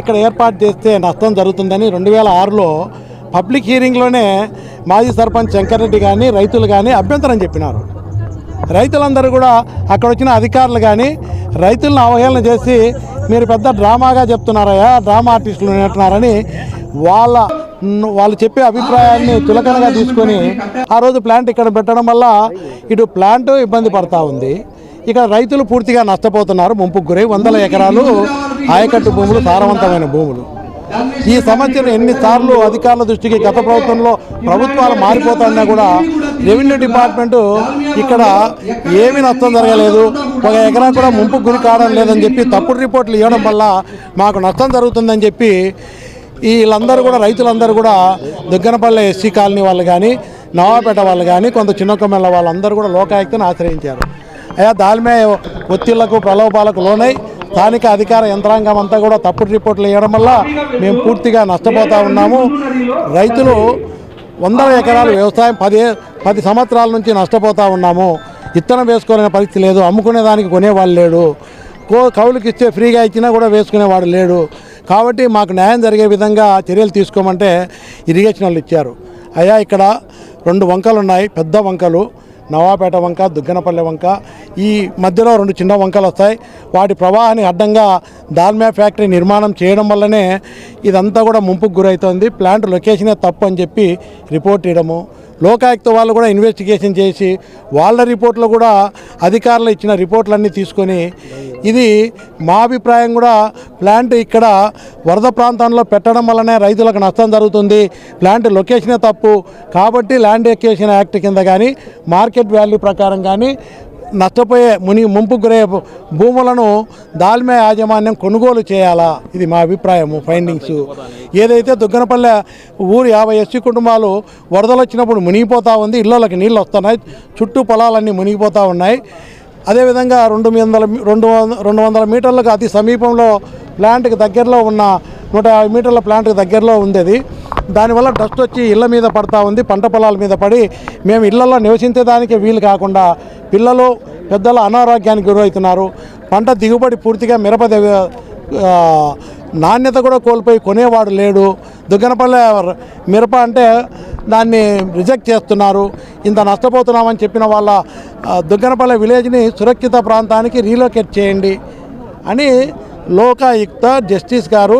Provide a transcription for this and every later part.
ఇక్కడ ఏర్పాటు చేస్తే నష్టం జరుగుతుందని రెండు వేల ఆరులో పబ్లిక్ హీరింగ్లోనే మాజీ సర్పంచ్ శంకర్రెడ్డి కానీ రైతులు కానీ అభ్యంతరం చెప్పినారు. రైతులందరూ కూడా అక్కడ వచ్చిన అధికారులు కానీ రైతులను అవహేళన చేసి మీరు పెద్ద డ్రామాగా చెప్తున్నారయ్యా డ్రామా ఆర్టిస్టులు ఉంటున్నారని వాళ్ళ వాళ్ళు చెప్పే అభిప్రాయాన్ని తులకనగా తీసుకొని ఆ రోజు ప్లాంట్ ఇక్కడ పెట్టడం వల్ల ఇటు ప్లాంట్ ఇబ్బంది పడతా ఉంది. ఇక రైతులు పూర్తిగా నష్టపోతున్నారు. ముంపుకు గురై వందల ఎకరాలు ఆయకట్టు భూములు సారవంతమైన భూములు. ఈ సమస్యను ఎన్నిసార్లు అధికారుల దృష్టికి గత ప్రభుత్వంలో ప్రభుత్వాలు మారిపోతున్నా కూడా రెవెన్యూ డిపార్ట్మెంటు ఇక్కడ ఏమీ నష్టం జరగలేదు. ఒక ఎకరా కూడా ముంపు గురి కావడం లేదని చెప్పి తప్పుడు రిపోర్ట్లు ఇవ్వడం వల్ల మాకు నష్టం జరుగుతుందని చెప్పి వీళ్ళందరూ కూడా రైతులందరూ కూడా దుగ్గనపల్లె ఎస్సీ కాలనీ వాళ్ళు కానీ నవాపేట వాళ్ళు కానీ కొంత చిన్నకొమ్మెళ్ళ వాళ్ళందరూ కూడా లోకాయుక్తను ఆశ్రయించారు. దాల్మే ఒత్తిళ్ళకు ప్రలోభాలకు లోనై స్థానిక అధికార యంత్రాంగం అంతా కూడా తప్పుడు రిపోర్ట్లు ఇవ్వడం వల్ల మేము పూర్తిగా నష్టపోతూ ఉన్నాము. రైతులు వందల ఎకరాలు వ్యవసాయం పది పది సంవత్సరాల నుంచి నష్టపోతూ ఉన్నాము. ఇత్తనం వేసుకోలేని పరిస్థితి లేదు. అమ్ముకునే దానికి కొనేవాళ్ళు లేడు. కో కౌలుకి ఇస్తే ఫ్రీగా ఇచ్చినా కూడా వేసుకునేవాడు లేడు. కాబట్టి మాకు న్యాయం జరిగే విధంగా చర్యలు తీసుకోమంటే ఇరిగేషన్ వాళ్ళు ఇచ్చారు. అయ్యా ఇక్కడ రెండు వంకలు ఉన్నాయి. పెద్ద వంకలు. నవాపేట వంక దుగ్గనపల్లె వంక ఈ మధ్యలో రెండు చిన్న వంకలు వస్తాయి. వాటి ప్రవాహాన్ని అడ్డంగా దాల్మియా ఫ్యాక్టరీ నిర్మాణం చేయడం వల్లనే ఇదంతా కూడా ముంపుకు గురవుతోంది ప్లాంట్ లొకేషనే తప్పు అని చెప్పి రిపోర్ట్ ఇవ్వడము లోకాయుక్త వాళ్ళు కూడా ఇన్వెస్టిగేషన్ చేసి వాళ్ళ రిపోర్ట్లు కూడా అధికారులు ఇచ్చిన రిపోర్ట్లన్నీ తీసుకొని ఇది మా అభిప్రాయం కూడా ప్లాంట్ ఇక్కడ వరద ప్రాంతంలో పెట్టడం వల్లనే రైతులకు నష్టం జరుగుతుంది. ప్లాంట్ లొకేషనే తప్పు. కాబట్టి ల్యాండ్ ఎక్వేషన్ యాక్ట్ కింద కానీ మార్కెట్ వాల్యూ ప్రకారం కానీ నష్టపోయే ముని ముంపు గురయ్యే భూములను దాల్మే యాజమాన్యం కొనుగోలు చేయాలా? ఇది మా అభిప్రాయము ఫైండింగ్స్ ఏదైతే దుగ్గనపల్లె ఊరు యాభై ఎస్సీ కుటుంబాలు వరదలు వచ్చినప్పుడు మునిగిపోతూ ఉంది ఇళ్ళకి నీళ్ళు వస్తున్నాయి చుట్టూ పొలాలన్నీ మునిగిపోతూ ఉన్నాయి. అదేవిధంగా రెండు వందల రెండు వంద- రెండు వందల మీటర్లకు అతి సమీపంలో ప్లాంట్కి దగ్గరలో ఉన్న నూట యాభై మీటర్ల ప్లాంట్కి దగ్గరలో ఉండేది. దానివల్ల డస్ట్ వచ్చి ఇళ్ళ మీద పడతా ఉంది పంట పొలాల మీద పడి. మేము ఇళ్ళలో నివసించేదానికి వీలు కాకుండా పిల్లలు పెద్దలు అనారోగ్యానికి గురవుతున్నారు. పంట దిగుబడి పూర్తిగా మిరప నాణ్యత కూడా కోల్పోయి కొనేవాడు లేడు. దుగ్గనపల్లె మిరప అంటే దాన్ని రిజెక్ట్ చేస్తున్నారు. ఇంత నష్టపోతున్నామని చెప్పిన వాళ్ళ దుగ్గనపల్లె విలేజ్ని సురక్షిత ప్రాంతానికి రీలోకేట్ చేయండి అని లోకాయుక్త జస్టిస్ గారు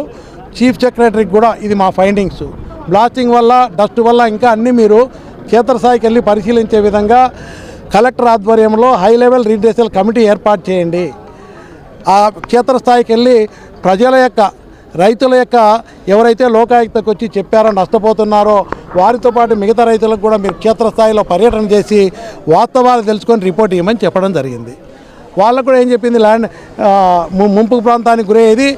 చీఫ్ సెక్రటరీకి కూడా ఇది మా ఫైండింగ్స్. బ్లాస్టింగ్ వల్ల డస్ట్ వల్ల ఇంకా అన్నీ మీరు క్షేత్రస్థాయికి వెళ్ళి పరిశీలించే విధంగా కలెక్టర్ ఆధ్వర్యంలో హై లెవెల్ రీడ్రెసల్ కమిటీ ఏర్పాటు చేయండి. ఆ క్షేత్రస్థాయికి వెళ్ళి ప్రజల యొక్క రైతుల యొక్క ఎవరైతే లోకాయుక్తకు వచ్చి చెప్పారో నష్టపోతున్నారో వారితో పాటు మిగతా రైతులకు కూడా మీరు క్షేత్రస్థాయిలో పర్యటన చేసి వాస్తవాలు తెలుసుకొని రిపోర్ట్ ఇవ్వమని చెప్పడం జరిగింది. వాళ్ళకు కూడా ఏం చెప్పింది? ల్యాండ్ ముంపు ప్రాంతానికి గురయ్యేది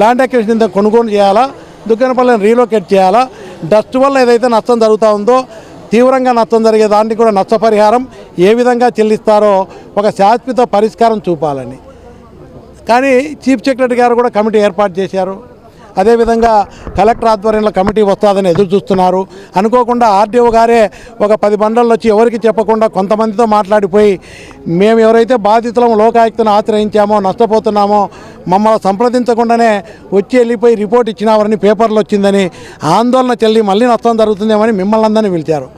ల్యాండ్ అక్విజిషన్ కింద కొనుగోలు చేయాలా దుకాణపల్లిని రీలొకేట్ చేయాలా డస్ట్ వల్ల ఏదైతే నష్టం జరుగుతూ ఉందో తీవ్రంగా నష్టం జరిగే దానికి కూడా నష్టపరిహారం ఏ విధంగా చెల్లిస్తారో ఒక శాశ్వత పరిష్కారం చూపాలని. కానీ చీఫ్ సెక్రటరీ గారు కూడా కమిటీ ఏర్పాటు చేశారు. అదేవిధంగా కలెక్టర్ ఆధ్వర్యంలో కమిటీ వస్తుందని ఎదురు చూస్తున్నారు. అనుకోకుండా ఆర్డీఓ గారే ఒక పది బండల్లో వచ్చి ఎవరికి చెప్పకుండా కొంతమందితో మాట్లాడిపోయి మేము ఎవరైతే బాధితులం లోకాయుక్తను ఆశ్రయించామో నష్టపోతున్నామో మమ్మల్ని సంప్రదించకుండానే వచ్చి వెళ్ళిపోయి రిపోర్ట్ ఇచ్చినామని పేపర్లు వచ్చిందని ఆందోళన చెల్లి మళ్ళీ నష్టం జరుగుతుందేమని మిమ్మల్ని అందరినీ పిలిచారు.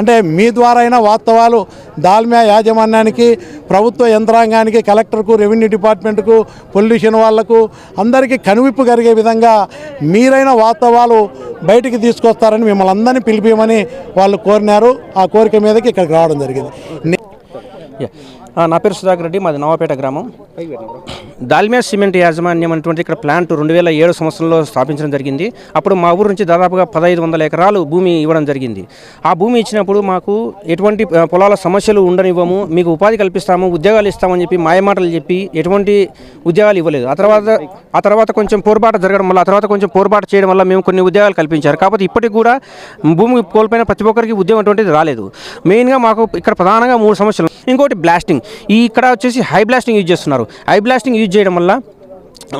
అంటే మీ ద్వారా అయినా వాస్తవాలు దాల్మియా యాజమాన్యానికి ప్రభుత్వ యంత్రాంగానికి కలెక్టర్కు రెవెన్యూ డిపార్ట్మెంట్కు పొల్యూషన్ వాళ్ళకు అందరికీ కనువిప్పు కలిగే విధంగా మీరైన వాస్తవాలు బయటికి తీసుకొస్తారని మిమ్మల్ని అందరినీ పిలిపియమని వాళ్ళు కోరినారు. ఆ కోరిక మీదకి ఇక్కడికి రావడం జరిగింది. నా పేరు సుధాకర్ రెడ్డి మాది నవాపేట గ్రామం. దాల్మియా సిమెంట్ యాజమాన్యం అనేటువంటి ఇక్కడ ప్లాంట్ రెండు వేల ఏడు సంవత్సరంలో స్థాపించడం జరిగింది. అప్పుడు మా ఊరు నుంచి దాదాపుగా పదహైదు వందల ఎకరాలు భూమి ఇవ్వడం జరిగింది. ఆ భూమి ఇచ్చినప్పుడు మాకు ఎటువంటి పొలాల సమస్యలు ఉండనివ్వము మీకు ఉపాధి కల్పిస్తాము ఉద్యోగాలు ఇస్తామని చెప్పి మాయమాటలు చెప్పి ఎటువంటి ఉద్యోగాలు ఇవ్వలేదు. ఆ తర్వాత ఆ తర్వాత కొంచెం పోర్పాటు జరగడం వల్ల ఆ తర్వాత కొంచెం పోర్పాటు చేయడం వల్ల మేము కొన్ని ఉద్యోగాలు కల్పించారు. కాకపోతే ఇప్పటికి కూడా భూమి కోల్పోయిన ప్రతి ఒక్కరికి ఉద్యోగం అటువంటిది రాలేదు. మెయిన్గా మాకు ఇక్కడ ప్రధానంగా మూడు సమస్యలు ఇంకోటి బ్లాస్టింగ్. ఈ ఇక్కడ వచ్చేసి హై బ్లాస్టింగ్ యూజ్ చేస్తున్నారు. హై బ్లాస్టింగ్ యూజ్ చేయడం వల్ల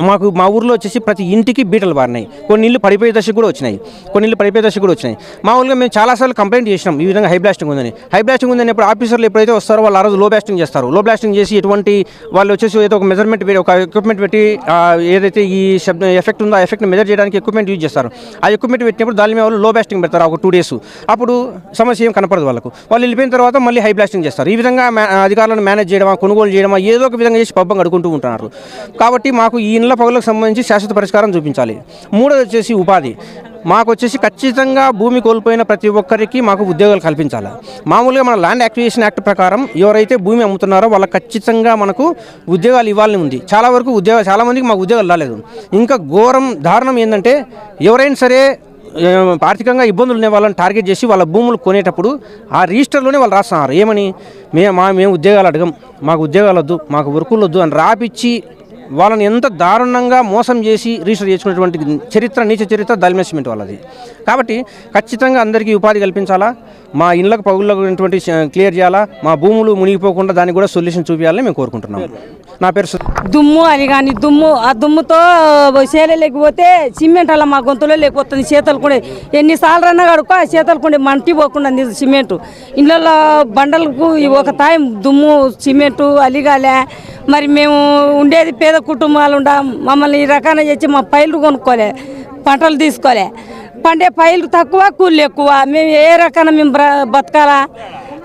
మాకు మా ఊర్లో వచ్చేసి ప్రతి ఇంటికి బీటలు బారినాయి కొన్ని ఇల్లు పడిపోయే దశకు కూడా వచ్చినాయి. కొన్ని ఇల్లు పడిపోయే దశకు కూడా వచ్చినాయి. మామూలుగా మేము చాలాసార్లు కంప్లైంట్ చేసినాం ఈ విధంగా హై బ్లాస్టింగ్ ఉందని. హై బ్లాస్టింగ్ ఉందని ఇప్పుడు ఆఫీసర్లు ఎప్పుడైతే వస్తారో వాళ్ళు ఆ రోజు లో బ్లాస్టింగ్ చేస్తారు. లో బ్లాస్టింగ్ చేసి ఎటువంటి వాళ్ళు వచ్చేసి ఏదో ఒక మెజర్మెంట్ ఒక ఎక్విప్మెంట్ పెట్టి ఏదైతే ఈ శబ్ద ఎఫెక్ట్ ఉందో ఆ ఎఫెక్ట్ని మెజర్ చేయడానికి ఎక్విప్మెంట్ యూజ్ చేస్తారు. ఆ ఎక్విప్మెంట్ పెట్టినప్పుడు దాని మీద వాళ్ళు లో బ్లాస్టింగ్ పెడతారు ఒక టూ డేస్ అప్పుడు సమస్య ఏం కనపడదు వాళ్ళకు. వాళ్ళు వెళ్ళిపోయిన తర్వాత మళ్ళీ హై బ్లాస్టింగ్ చేస్తారు. ఈ విధంగా అధికారులను మేనేజ్ చేయడమా కొనుగోలు చేయడమా ఏదో ఒక విధంగా చేసి పబ్బం కడుకుంటూ ఉంటున్నారు. కాబట్టి మాకు ఈ ఇండ్ల పగులకు సంబంధించి శాశ్వత పరిష్కారం చూపించాలి. మూడోది వచ్చేసి ఉపాధి. మాకు వచ్చేసి ఖచ్చితంగా భూమి కోల్పోయిన ప్రతి ఒక్కరికి మాకు ఉద్యోగాలు కల్పించాలి. మామూలుగా మన ల్యాండ్ యాక్టివేషన్ యాక్ట్ ప్రకారం ఎవరైతే భూమి అమ్ముతున్నారో వాళ్ళకి ఖచ్చితంగా మనకు ఉద్యోగాలు ఇవ్వాలని ఉంది. చాలా వరకు ఉద్యోగాలు చాలామందికి మాకు ఉద్యోగాలు రాలేదు. ఇంకా ఘోరం దారుణం ఏంటంటే ఎవరైనా సరే ఆర్థికంగా ఇబ్బందులు ఉన్న వాళ్ళని టార్గెట్ చేసి వాళ్ళ భూములు కొనేటప్పుడు ఆ రిజిస్టర్లోనే వాళ్ళు రాస్తున్నారు. ఏమని? మేము మా మేము ఉద్యోగాలు అడగం. మాకు ఉద్యోగాలు వద్దు మాకు వర్కులు వద్దు అని రాపిచ్చి వాళ్ళని ఎంత దారుణంగా మోసం చేసి రిజిస్టర్ చేసుకున్నటువంటి చరిత్ర నీచ చరిత్ర దాల్మే సిమెంట్ వాళ్ళది. కాబట్టి ఖచ్చితంగా అందరికీ ఉపాధి కల్పించాలా మా ఇళ్ళకు పగుళ్ళకు ఉన్నటువంటి క్లియర్ చేయాలా మా భూములు మునిగిపోకుండా దానికి కూడా సొల్యూషన్ చూపించాలని మేము కోరుకుంటున్నాం. నా పేరు దుమ్ము అని కానీ దుమ్ము ఆ దుమ్ముతో చేలే లేకపోతే సిమెంట్ అలా మా గొంతులో లేకపోతుంది చేతలు కూడా. ఎన్నిసార్లు అన్నా కడుకో ఆ చేతలు కూడా మంటి పోకుండా ఉంది సిమెంట్. ఇళ్ళల్లో బండలకు ఒక తాయం దుమ్ము సిమెంటు అలిగాలే మరి మేము ఉండేది పేద కుటుంబాలు ఉండ మమ్మల్ని ఈ రకాన చేసి మా పైర్లు కొనుక్కోలే పంటలు తీసుకోలే. పండే పైర్లు తక్కువ కూళ్ళు ఎక్కువ. మేము ఏ రకాన మేము బ్ర- బతకాలా?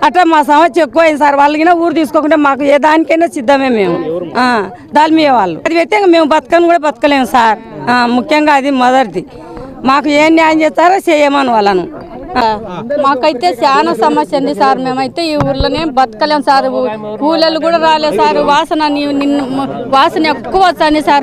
అట్లా మా సమస్య ఎక్కువ అయింది సార్ వాళ్ళకి ఊరు తీసుకోకుండా మాకు ఏ దానికైనా సిద్ధమే మేము. దాల్మీ దాల్మియా వాళ్ళు. అది పెడితే మేము బతకని కూడా బతకలేము సార్. ముఖ్యంగా అది మొదటిది. మాకు ఏం న్యాయం చేస్తారో చేయమని వాళ్ళను. మాకైతే చాలా సమస్య ఉంది సార్. మేమైతే ఈ ఊర్లోనే బతకలేం సార్. కూలీలు కూడా రాలేదు సార్. వాసన వాసన ఎక్కువ వస్తుంది సార్.